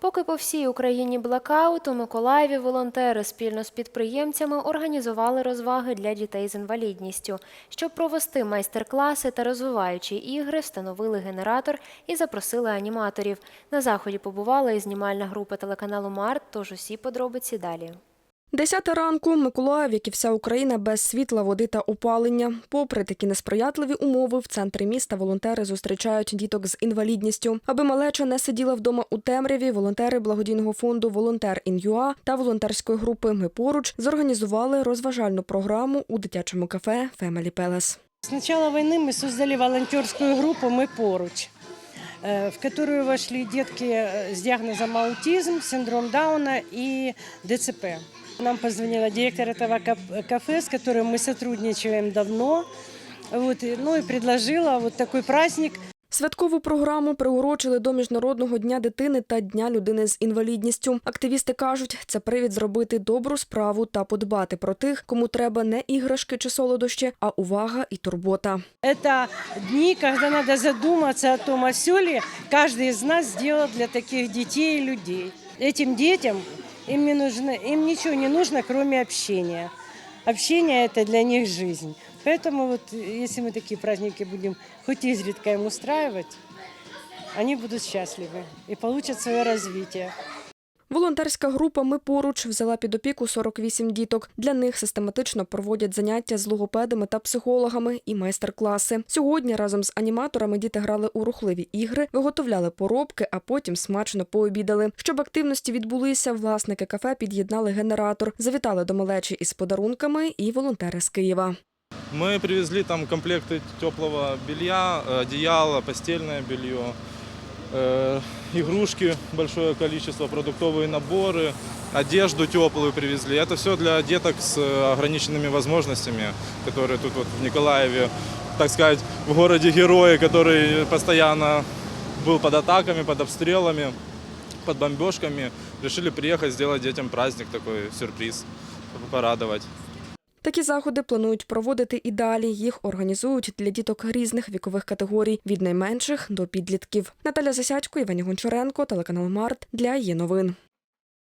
Поки по всій Україні блокаут, у Миколаєві волонтери спільно з підприємцями організували розваги для дітей з інвалідністю. Щоб провести майстер-класи та розвиваючі ігри, встановили генератор і запросили аніматорів. На заході побувала і знімальна група телеканалу Март, тож усі подробиці далі. Десята ранку Миколаїв, як і вся Україна, без світла, води та опалення. Попри такі несприятливі умови, в центрі міста волонтери зустрічають діток з інвалідністю. Аби малеча не сиділа вдома у темряві, волонтери благодійного фонду Волонтер Ін'юа та волонтерської групи Ми поруч зорганізували розважальну програму у дитячому кафе Фемелі Пелес. С начала войны мы создали волонтерскую группу «Мы поруч», э, в которую вошли детки э, с диагнозом аутизм, синдром Дауна и ДЦП. Нам позвонила директор этого каф- кафе, с которым мы сотрудничаем давно, вот, и- ну и предложила вот такой праздник Святкову програму приурочили до Міжнародного дня дитини та Дня людини з інвалідністю. Активісти кажуть, це привід зробити добру справу та подбати про тих, кому треба не іграшки чи солодощі, а увага і турбота. Это дни, когда надо задуматься о том, а все ли каждый из нас сделал для таких детей и людей. Этим детям им, не нужно, им ничего не нужно, кроме общения. Общение – это для них жизнь. Поэтому вот, э, если мы такие праздники будем хоть изредка им устраивать, они будут счастливы и получат свое развитие. Волонтерська група Ми поруч взяла під опіку 48 діток. Для них систематично проводять заняття з логопедами та психологами і майстер-класи. Сьогодні разом з аніматорами діти грали у рухливі ігри, виготовляли поробки, а потім смачно пообідали. Щоб активності відбулися, власники кафе під'єднали генератор, завітали до малечі із подарунками і волонтери з Києва. Мы привезли там комплекты теплого белья, э, одеяло, постельное белье, э, игрушки, большое количество, продуктовые наборы, одежду теплую привезли. Это все для деток с э, ограниченными возможностями, которые тут вот в Николаеве, так сказать, в городе герои, который постоянно был под атаками, под обстрелами, под бомбежками. Решили приехать, сделать детям праздник такой, сюрприз, чтобы порадовать. Такі заходи планують проводити і далі. Їх організують для діток різних вікових категорій від найменших до підлітків. Наталя Засядько, Іван Гончаренко, телеканал Март для її новин.